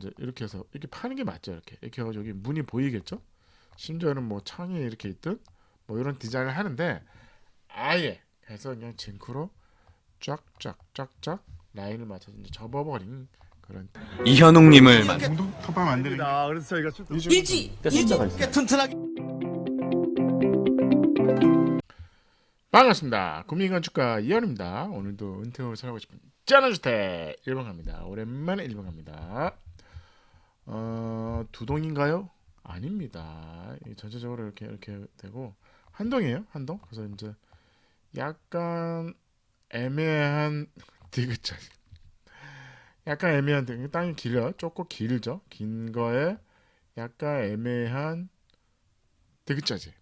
이제 이렇게 해서 이렇게 파는 게 맞죠 이렇게. 이렇게 해가지고 여기 문이 보이겠죠? 심지어는 뭐 창이 이렇게 있든 뭐 이런 디자인을 하는데 아예 해서 그냥 징크로 쫙쫙쫙쫙 라인을 맞춰서 이제 접어버린 그런 이현웅님을 만 공동 컵밥 만드는 게 아, 그래서 저희가 좀 일지! 일지! 튼튼하게. 반갑습니다. 국민건축가 이현입니다. 오늘도 은퇴 후 살아고 싶은 짠한 주택 1번 갑니다. 오랜만에 1번 갑니다 어, 두 동인가요? 아닙니다. 이 전체적으로 이렇게 이렇게 되고. 한 동이에요? 한 동? 그래서 이제 약간 애매한 디귿자. 약간 애매한 디귿 땅이 길어요? 조금 길죠? 긴 거에 약간 애매한 디귿자지.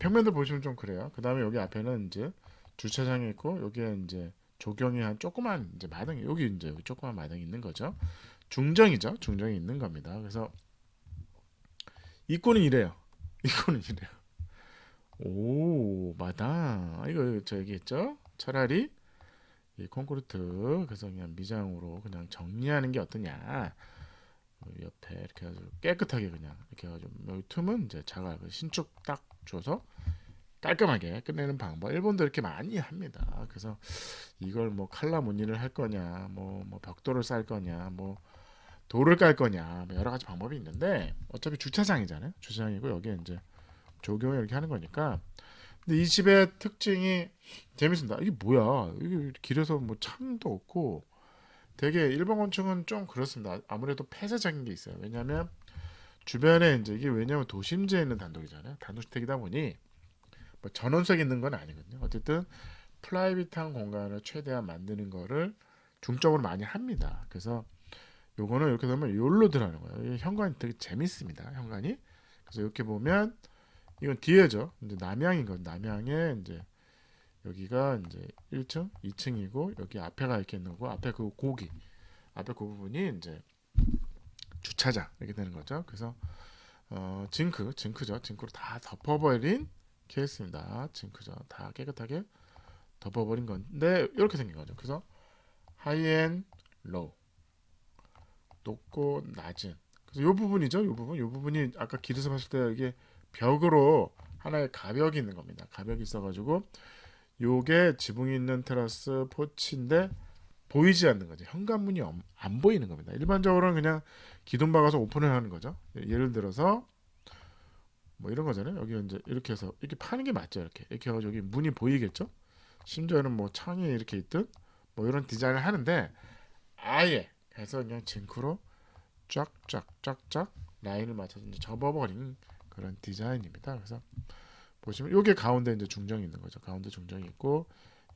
평면도 보시면 좀 그래요. 그 다음에 여기 앞에는 이제 주차장이 있고 여기에 이제 조경이 한 조그만 이제 마당이 여기 이제 조그만 마당이 있는 거죠 중정이죠. 중정이 있는 겁니다. 그래서 입구는 이래요. 입구는 이래요. 오 마당. 이거 저 얘기했죠? 차라리 이 콘크리트 그래서 그냥 미장으로 그냥 정리하는 게 어떠냐. 여기 옆에 이렇게 해가지고 깨끗하게 그냥 이렇게 해가지고 여기 틈은 이제 자갈 그 신축 딱 줘서 깔끔하게 끝내는 방법. 일본도 이렇게 많이 합니다. 그래서 이걸 뭐 칼라 무늬를 할 거냐 뭐, 뭐 벽돌을 쌀 거냐 뭐 돌을 깔 거냐 뭐 여러 가지 방법이 있는데 어차피 주차장이잖아요. 주차장이고 여기에 이제 조경을 이렇게 하는 거니까. 근데 이 집의 특징이 재밌습니다. 이게 뭐야? 이게 길에서 뭐 창도 없고 되게 일본 건축은 좀 그렇습니다. 아무래도 폐쇄적인 게 있어요. 왜냐하면 주변에 이제 이게 왜냐하면 도심지에 있는 단독이잖아요. 단독주택이다 보니 뭐 전원석 있는 건 아니거든요. 어쨌든 프라이빗한 공간을 최대한 만드는 거를 중점으로 많이 합니다. 그래서 요거는 이렇게 되면 요로 들어가는 거예요. 이 현관이 되게 재밌습니다. 현관이. 그래서 이렇게 보면 이건 뒤에죠. 이제 남향인 건 남향에 이제 여기가 이제 1층, 2층이고 여기 앞에가 이렇게 있는 거고 앞에 그 고기 앞에 그 부분이 이제 주차장 이렇게 되는 거죠. 그래서 어 징크, 징크죠. 징크로 다 덮어버린 케이스입니다. 징크죠. 다 깨끗하게 덮어버린 건데 이렇게 생긴 거죠. 그래서 하이엔 로우 높고 낮은. 그래서 요 부분이죠 요 부분. 요 부분이 아까 길에서 봤을 때 이게 벽으로 하나의 가벽이 있는 겁니다. 가벽이 있어 가지고 요게 지붕이 있는 테라스 포치인데 보이지 않는 거죠. 현관문이 엄- 안 보이는 겁니다. 일반적으로는 그냥 기둥 박아서 오픈을 하는 거죠. 예를 들어서 뭐 이런 거잖아요. 여기 이제 이렇게 해서 이렇게 파는 게 맞죠 이렇게. 이렇게 해가지고 여기 문이 보이겠죠? 심지어는 뭐 창이 이렇게 있든 뭐 이런 디자인을 하는데 아예 해서 그냥 징크로 쫙쫙쫙쫙 라인을 맞춰서 이제 접어버린 그런 디자인입니다. 그래서 보시면 요게 가운데 이제 중정이 있는 거죠. 가운데 중정이 있고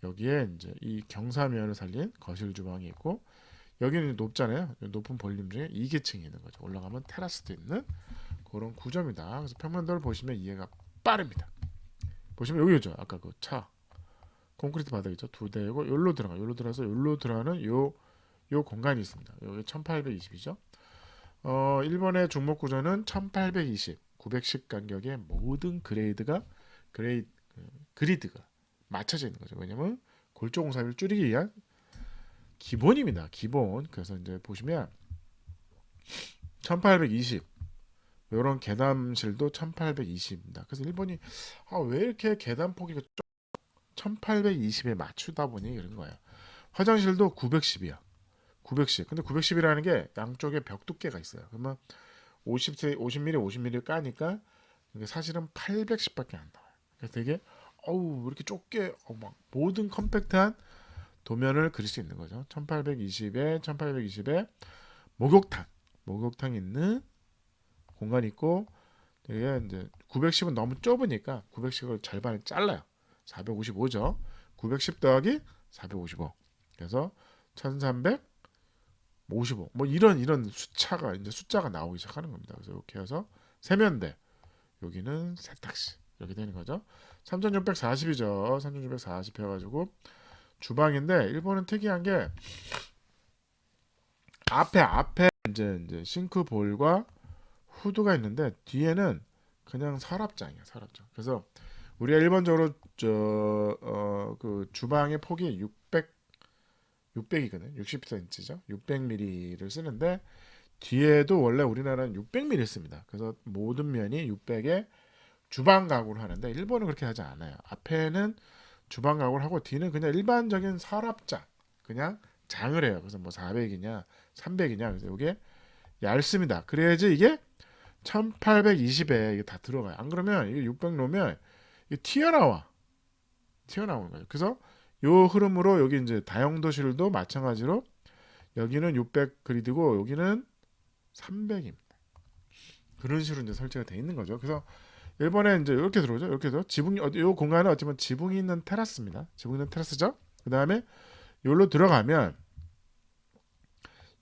여기에 이제 이 경사면을 살린 거실 주방이 있고 여기는 높잖아요. 높은 볼륨 중에 2계층이 있는 거죠. 올라가면 테라스도 있는 그런 구조입니다. 그래서 평면도를 보시면 이해가 빠릅니다. 보시면 여기죠. 아까 그 차 콘크리트 바닥이죠. 두 대고 여기로 들어가. 여기로 들어가서 여기로 들어가는 요 요 공간이 있습니다. 여기 1820이죠. 어, 일본의 중목 구조는 1820, 910 간격의 모든 그레이드가 그레이 그, 그리드가 맞춰져 있는 거죠. 왜냐면 골조 공사비를 줄이기 위한 기본입니다. 기본. 그래서 이제 보시면 1820 이런 계단실도 1820입니다. 그래서 일본이 아, 왜 이렇게 계단 폭이 1820에 맞추다 보니 그런 거예요. 화장실도 910이야. 910. 근데 910이라는 게 양쪽에 벽 두께가 있어요. 그러면 50 50mm 50mm 까니까 이게 사실은 810밖에 안 나와요. 그래서 되게 어우 왜 이렇게 좁게 어, 막 모든 컴팩트한 도면을 그릴 수 있는 거죠. 1820에 1820에 목욕탕 목욕탕 있는 공간이 있고 이게 이제 910은 너무 좁으니까 910을 절반을 잘라요. 455죠. 910 더하기 455. 그래서 1300 55. 뭐 이런 이런 숫자가 이제 숫자가 나오기 시작하는 겁니다. 그래서 이렇게 해서 세면대 여기는 세탁실 이렇게 되는 거죠. 3640이죠. 3640 해가지고 주방인데 일본은 특이한 게 앞에 앞에 이제 이제 싱크 볼과 후드가 있는데 뒤에는 그냥 서랍장이야 서랍장. 그래서 우리가 일반적으로 저어그 주방의 폭이 600 600이거든. 60cm죠. 600mm를 쓰는데 뒤에도 원래 우리나라는 600mm 씁니다. 그래서 모든 면이 600에 주방 가구를 하는데 일본은 그렇게 하지 않아요. 앞에는 주방 가구를 하고 뒤는 그냥 일반적인 서랍장 그냥 장을 해요. 그래서 뭐 400이냐 300이냐 그래서 이게 얇습니다. 그래야지 이게 1820에 이게 다 들어가요. 안 그러면 이게 600 놓으면 이게 튀어나와. 튀어나오는 거죠. 그래서 요 흐름으로 여기 이제 다용도실도 마찬가지로 여기는 600 그리드고 여기는 300입니다. 그런 식으로 이제 설치가 돼 있는 거죠. 그래서 일본에 이제 이렇게 들어오죠. 이렇게 해서 지붕 어, 요 공간은 어찌 보면 지붕이 있는 테라스입니다. 지붕 있는 테라스죠. 그 다음에 여기로 들어가면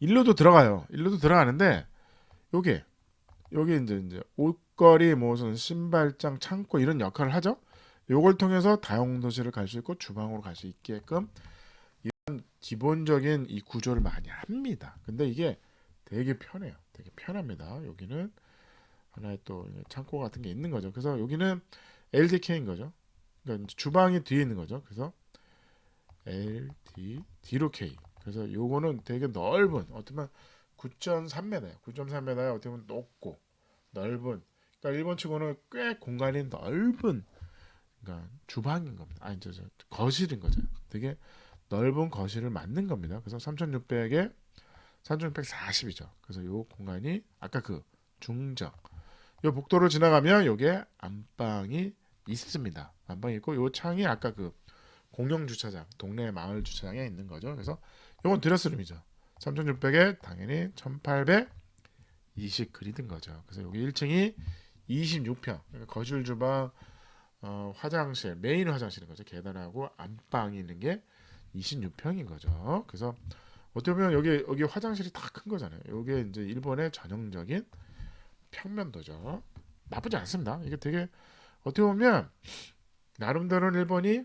일로도 들어가요. 일로도 들어가는데 요게 여기 이제 이제 옷걸이 뭐 무슨 신발장 창고 이런 역할을 하죠. 요걸 통해서 다용도실을 갈 수 있고 주방으로 갈 수 있게끔 이런 기본적인 이 구조를 많이 합니다. 근데 이게 되게 편해요. 되게 편합니다. 여기는 하나의 또 창고 같은 게 있는 거죠. 그래서 여기는 LDK인 거죠. 그러니까 주방이 뒤에 있는 거죠. 그래서 LD D로 K. 그래서 요거는 되게 넓은 어쩌면 9.3m예요. 9.3m에 어떻게 보면 높고 넓은. 그러니까 일본 치고는 꽤 공간이 넓은 그러니까 주방인 겁니다. 아니 저, 저 거실인 거죠. 되게 넓은 거실을 만든 겁니다. 그래서 3,600에 3,640이죠. 그래서 요 공간이 아까 그 중정 요 복도를 지나가면 요게 안방이 있습니다. 안방이 있고 요 창이 아까 그 공영 주차장, 동네 마을 주차장에 있는 거죠. 그래서 요건 드레스룸이죠. 3,600에 당연히 1,820 그리든 거죠. 그래서 여기 1층이 26평. 그러니까 거실 주방 어, 화장실, 메인 화장실인 거죠. 계단하고 안방이 있는 게 26평인 거죠. 그래서 어떻게 보면 여기 여기 화장실이 다 큰 거잖아요. 이게 이제 일본의 전형적인 평면도죠. 나쁘지 않습니다. 이게 되게 어떻게 보면 나름대로는 일본이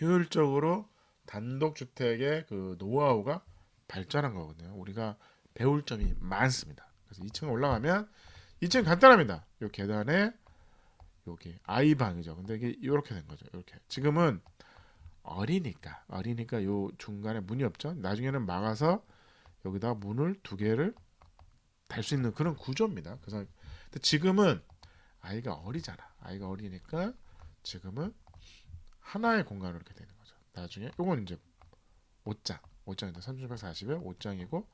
효율적으로 단독 주택의 그 노하우가 발전한 거거든요. 우리가 배울 점이 많습니다. 그래서 2층 올라가면 2층 간단합니다. 요 계단에 여기 아이 방이죠. 근데 이게 이렇게 된 거죠. 이렇게 지금은 어리니까 어리니까 요 중간에 문이 없죠. 나중에는 막아서 여기다 문을 두 개를 달 수 있는 그런 구조입니다. 그래서 근데 지금은 아이가 어리잖아. 아이가 어리니까 지금은 하나의 공간으로 이렇게 되는 거죠. 나중에 요건 이제 옷장, 옷장인데 3640에 옷장이고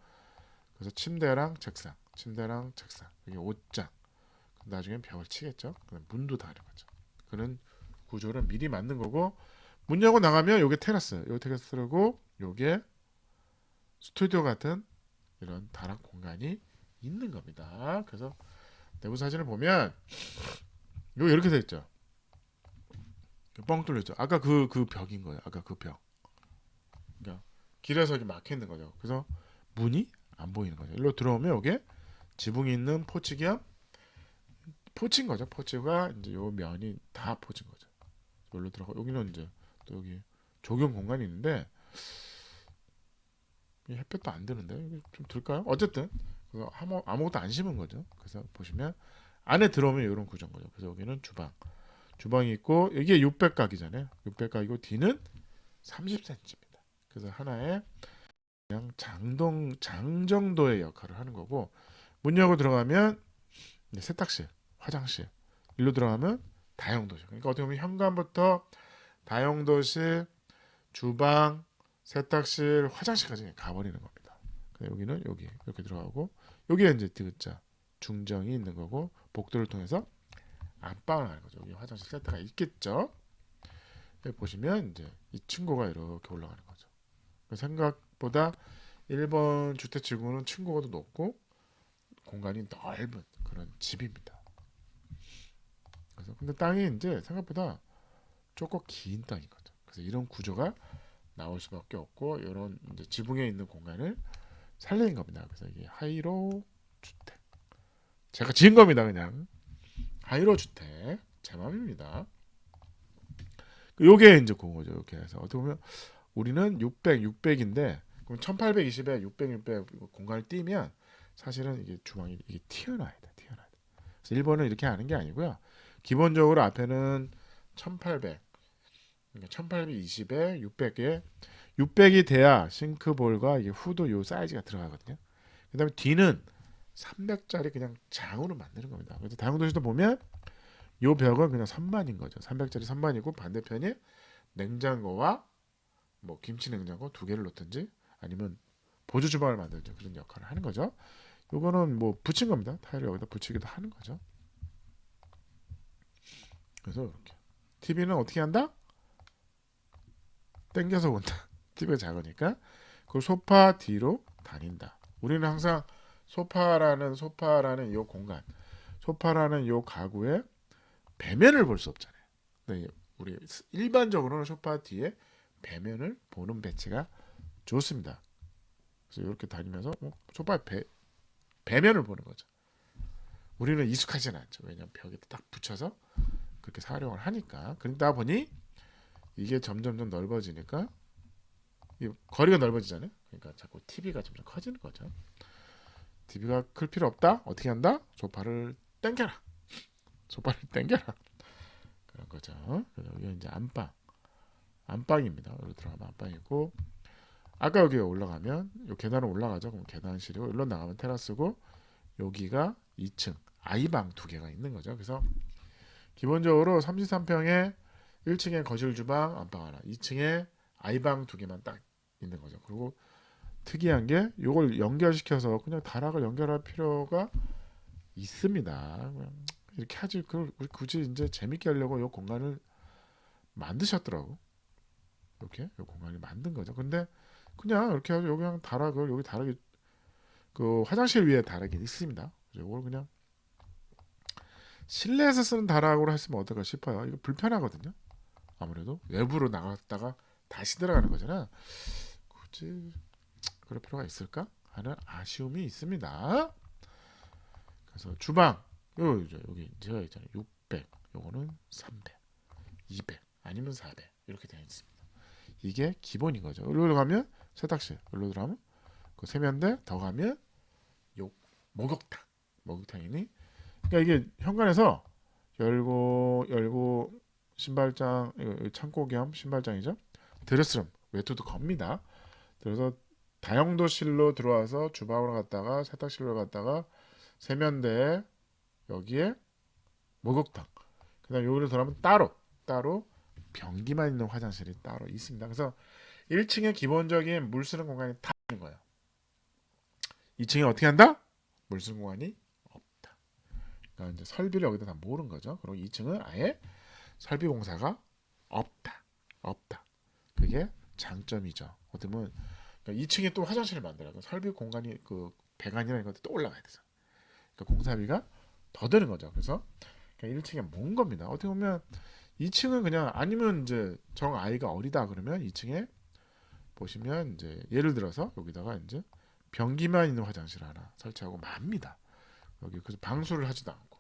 그래서 침대랑 책상, 침대랑 책상 이게 옷장. 나중엔 벽을 치겠죠. 그럼 문도 다른 거죠. 그런 구조를 미리 만든 거고 문 열고 나가면 요게 테라스, 요 테라스고 요게 스튜디오 같은 이런 다락 공간이 있는 겁니다. 그래서 내부 사진을 보면 요 이렇게 돼 있죠. 뻥 뚫려 있죠. 아까 그 그 벽인 거예요. 아까 그 벽. 그러니까 길에서 이렇게 막혀 있는 거죠. 그래서 문이 안 보이는 거죠. 일로 들어오면 요게 지붕이 있는 포치 겸 포치인 거죠. 포치가 이제 요 면이 다 포치인 거죠. 여기로 들어가 여기는 이제 또 여기 조경 공간이 있는데 이 햇볕도 안 드는데 좀 들까요? 어쨌든 그거 아무 아무것도 안 심은 거죠. 그래서 보시면 안에 들어오면 이런 구조인 거죠. 그래서 여기는 주방, 주방이 있고 이게 600각이잖아요. 600각이고 뒤는 30cm입니다. 그래서 하나의 그냥 장동 장 정도의 역할을 하는 거고 문 열고 들어가면 이제 세탁실, 화장실 일로 들어가면 다용도실. 그러니까 어떻게 보면 현관부터 다용도실, 주방, 세탁실, 화장실까지 가버리는 겁니다. 근데 여기는 여기 이렇게 들어가고 여기에 이제 디귿자 중정이 있는 거고 복도를 통해서 안방을 가는 거죠. 여기 화장실 세트가 있겠죠. 여기 보시면 이제 이 층고가 이렇게 올라가는 거죠. 생각보다 일본 주택 지구는 층고가 더 높고 공간이 넓은 그런 집입니다. 그래서 근데 땅이 이제 생각보다 조금 긴 땅인 거죠. 그래서 이런 구조가 나올 수밖에 없고 이런 이제 지붕에 있는 공간을 살리는 겁니다. 그래서 이게 하이로 주택. 제가 지은 겁니다, 그냥 하이로 주택 제 맘입니다. 요게 이제 그거죠. 이렇게 해서 어떻게 보면 우리는 600, 600인데 그럼 1820에 600, 600 공간을 띄면 사실은 이게 주방이 이게 튀어나와야 돼, 튀어나와야 돼. 그래서 일본은 이렇게 하는 게 아니고요. 기본적으로 앞에는 1800, 1820에 600에 600이 돼야 싱크볼과 이게 후드 요 사이즈가 들어가거든요. 그 다음에 D는 300짜리 그냥 장으로 만드는 겁니다. 그래서 다용도시도 보면 요 벽은 그냥 선반인 거죠. 300짜리 선반이고 반대편에 냉장고와 뭐 김치 냉장고 두 개를 놓든지 아니면 보조 주방을 만들든지 그런 역할을 하는 거죠. 요거는 뭐 붙인 겁니다. 타일을 여기다 붙이기도 하는 거죠. 그래서 이렇게 TV는 어떻게 한다? 땡겨서 온다. TV가 작으니까 그 소파 뒤로 다닌다. 우리는 항상 소파라는 소파라는 요 공간, 소파라는 요 가구의 배면을 볼 수 없잖아요. 근데 우리 일반적으로는 소파 뒤에 배면을 보는 배치가 좋습니다. 그래서 이렇게 다니면서 뭐 소파 배 배면을 보는 거죠. 우리는 익숙하지는 않죠. 왜냐하면 벽에 딱 붙여서 그렇게 사용을 하니까 그러다 보니 이게 점점점 넓어지니까 이 거리가 넓어지잖아요. 그러니까 자꾸 TV가 점점 커지는 거죠. TV가 클 필요 없다. 어떻게 한다? 소파를 당겨라. 소파를 당겨라. 그런 거죠. 여기 이제 안방, 안방입니다. 여기 들어가면 안방이고 아까 여기 올라가면 요 계단을 올라가죠. 그럼 계단실이고 일로 나가면 테라스고 여기가 2층 아이방 두 개가 있는 거죠. 그래서 기본적으로 33평에 1층에 거실 주방 안방 하나, 2층에 아이방 두 개만 딱 있는 거죠. 그리고 특이한 게 이걸 연결시켜서 그냥 다락을 연결할 필요가 있습니다. 이렇게 하지 그걸 굳이 이제 재밌게 하려고 이 공간을 만드셨더라고. 이렇게 이 공간을 만든 거죠. 근데 그냥 이렇게 하고 여기 그냥 다락을 여기 다락이 그 화장실 위에 다락이 있습니다. 이걸 그냥 실내에서 쓰는 다락으로 했으면 어떨까 싶어요. 이거 불편하거든요. 아무래도 외부로 나갔다가 다시 들어가는 거잖아. 굳이 그럴 필요가 있을까 하는 아쉬움이 있습니다. 그래서 주방 요 요- 여기 제가 있잖아요. 600 요거는 300, 200 아니면 400 이렇게 되어 있습니다. 이게 기본인 거죠. 여기로 가면 세탁실, 여기로 들어가면 그 세면대, 더 가면 요 목욕탕, 목욕탕이니. 그러니까 이게 현관에서 열고 열고 신발장 창고 겸 신발장이죠. 드레스룸 외투도 겁니다. 그래서 다용도실로 들어와서 주방으로 갔다가 세탁실로 갔다가 세면대 여기에 목욕탕 그다음 여기로 들어가면 따로 따로 변기만 있는 화장실이 따로 있습니다. 그래서 1층에 기본적인 물 쓰는 공간이 다 있는 거예요. 2층에 어떻게 한다? 물 쓰는 공간이. 그러니까 이제 설비를 여기다 다 모으는 거죠. 그리고 2층은 아예 설비 공사가 없다. 없다. 그게 장점이죠. 어떻게 보면 그러니까 2층에 또 화장실을 만들어야 돼. 설비 공간이 그 배관이라는 것도 또 올라가야 되죠. 그러니까 공사비가 더 드는 거죠. 그래서 그냥 1층에 모은 겁니다. 어떻게 보면 2층은 그냥 아니면 이제 정 아이가 어리다 그러면 2층에 보시면 이제 예를 들어서 여기다가 이제 변기만 있는 화장실 하나 설치하고 맙니다. 여기 그래서 방수를 하지도 않고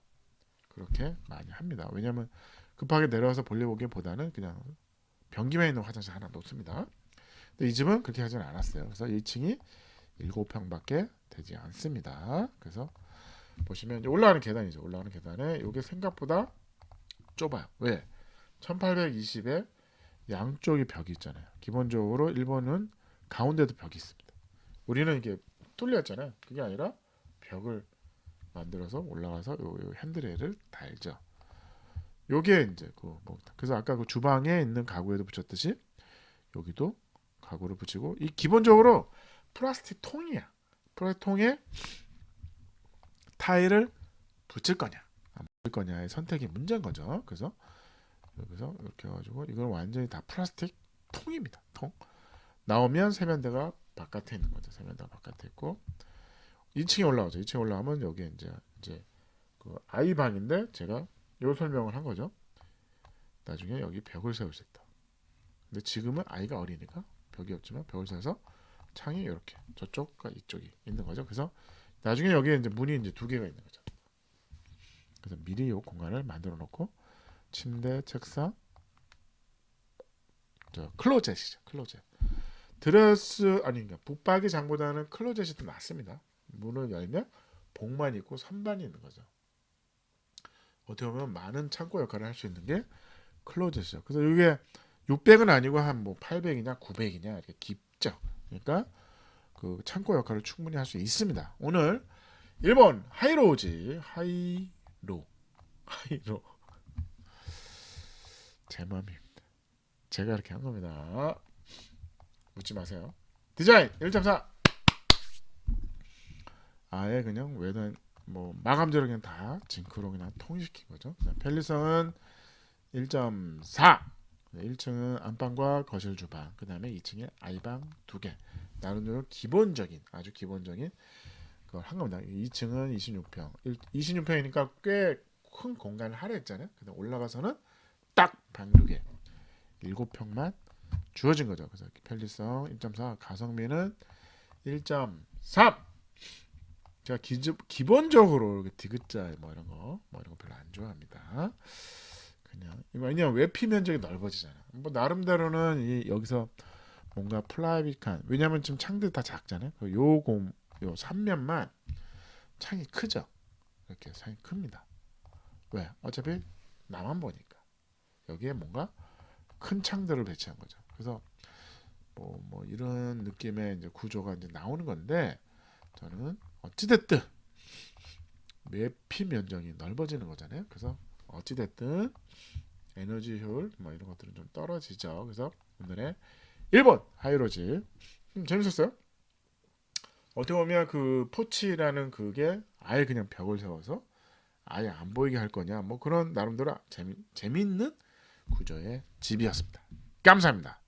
그렇게 많이 합니다. 왜냐하면 급하게 내려와서 볼일 보기보다는 그냥 변기만 있는 화장실 하나 놓습니다. 근데 이 집은 그렇게 하지는 않았어요. 그래서 1층이 7평밖에 되지 않습니다. 그래서 보시면 올라가는 계단이죠. 올라가는 계단에 이게 생각보다 좁아요. 왜? 1820에 양쪽이 벽이 있잖아요. 기본적으로 일본은 가운데도 벽이 있습니다. 우리는 이게 뚫렸잖아요. 그게 아니라 벽을 만들어서 올라가서 요, 요 핸드레일을 달죠. 요게 이제 그 뭐, 그래서 아까 그 주방에 있는 가구에도 붙였듯이 여기도 가구를 붙이고 이 기본적으로 플라스틱 통이야. 플라스틱 통에 타일을 붙일 거냐 안 붙일 거냐의 선택이 문제인 거죠. 그래서 여기서 이렇게 해가지고 이건 완전히 다 플라스틱 통입니다. 통 나오면 세면대가 바깥에 있는 거죠. 세면대가 바깥에 있고 2층에 올라오죠. 2층에 올라가면 여기 이제 이제 그 아이 방인데 제가 요 설명을 한 거죠. 나중에 여기 벽을 세울 수 있다. 근데 지금은 아이가 어리니까 벽이 없지만 벽을 세워서 창이 이렇게 저쪽과 이쪽이 있는 거죠. 그래서 나중에 여기에 이제 문이 이제 두 개가 있는 거죠. 그래서 미리 이 공간을 만들어 놓고 침대, 책상, 저 클로젯이죠. 클로젯. 드레스 아니 그러니까 붙박이 장보다는 클로젯이 더 낫습니다. 문을 열면 복만 있고 선반이 있는 거죠. 어떻게 보면 많은 창고 역할을 할 수 있는 게 클로젯이죠. 그래서 이게 600은 아니고 한 뭐 800이냐 900이냐 이렇게 깊죠. 그러니까 그그 창고 역할을 충분히 할 수 있습니다. 오늘 1번 하이로우지 하이로 하이로 제 맘입니다. 제가 이렇게 한 겁니다. 묻지 마세요. 디자인 1.4 아예 그냥 외단 뭐 마감재로 그냥 다 그냥 통일시킨 거죠. 편리성은 1.4 1층은 안방과 거실 주방 그 다음에 2층에 아이방 두 개. 나름대로 기본적인 아주 기본적인 그걸 한 겁니다. 2층은 26평. 26평이니까 꽤 큰 공간을 하려 했잖아요. 근데 올라가서는 딱 방 두 개. 7평만 주어진 거죠. 그래서 편리성 1.4 가성비는 1.3 제가 기, 기본적으로 이렇게 디귿자 뭐 이런 거 뭐 이런 거 별로 안 좋아합니다 그냥 왜냐면 외피 면적이 넓어지잖아. 뭐 나름대로는 이 여기서 뭔가 플라이빗한 왜냐면 지금 창들 다 작잖아요. 그 요공 요 3면만 창이 크죠. 이렇게 창이 큽니다. 왜? 어차피 나만 보니까 여기에 뭔가 큰 창들을 배치한 거죠. 그래서 뭐, 뭐 이런 느낌의 이제 구조가 이제 나오는 건데 저는 어찌 됐든 매피 면적이 넓어지는 거잖아요. 그래서 어찌 됐든 에너지 효율 뭐 이런 것들은 좀 떨어지죠. 그래서 오늘의 1번 하이로즈 음, 재밌었어요. 어떻게 보면 그 포치라는 그게 아예 그냥 벽을 세워서 아예 안 보이게 할 거냐 뭐 그런 나름대로 재미 재미있는 구조의 집이었습니다. 감사합니다.